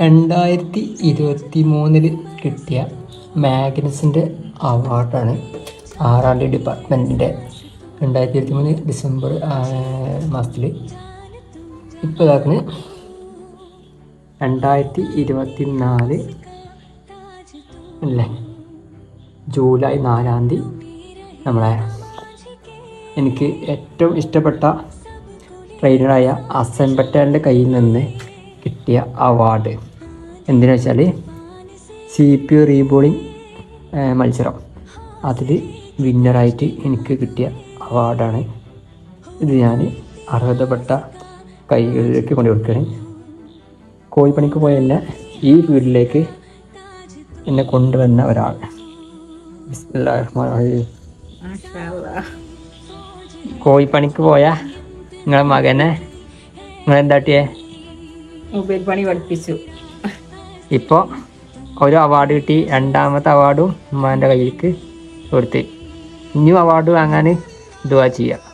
രണ്ടായിരത്തി ഇരുപത്തി മൂന്നിൽ കിട്ടിയ മാഗ്നസിന്റെ അവാർഡാണ് ആറാം ഡി ഡിപ്പാർട്ട്മെന്റിന്റെ രണ്ടായിരത്തി ഇരുപത്തി മൂന്ന് ഡിസംബർ മാസത്തിൽ ഇപ്പോൾ ഇതാക്കണ്. രണ്ടായിരത്തി ഇരുപത്തി നാല് അല്ലേ? ജൂലൈ നാലാം തീയതി നമ്മളെ എനിക്ക് ഏറ്റവും ഇഷ്ടപ്പെട്ട ട്രെയിനറായ അസൻ പട്ടേലിന്റെ കയ്യിൽ നിന്ന് കിട്ടിയ അവാർഡ്. എന്തിനാ വെച്ചാൽ സി പി ഒ റീബോളിംഗ് മത്സരം. അതിൽ വിന്നറായിട്ട് എനിക്ക് കിട്ടിയ അവാർഡാണ് ഇത് ഞാൻ അർഹതപ്പെട്ട കൈകളിലേക്ക് കൊണ്ടു കൊടുക്കുകയാണ് കോഴിപ്പണിക്ക് പോയ എന്നെ ഈ ഫീൽഡിലേക്ക് എന്നെ കൊണ്ടുവന്ന ഒരാൾ. കോഴിപ്പണിക്ക് പോയ നിങ്ങളെ മകനെ നിങ്ങളെന്താട്ടിയേ? മൊബൈൽ പണി പഠിപ്പിച്ചു. ഇപ്പോൾ ഒരു അവാർഡ് കിട്ടി. രണ്ടാമത്തെ അവാർഡും ഉമ്മാന്റെ കയ്യിലേക്ക് കൊടുത്ത്. ഇനിയും അവാർഡ് വാങ്ങാൻ ദുവാ ചെയ്യുക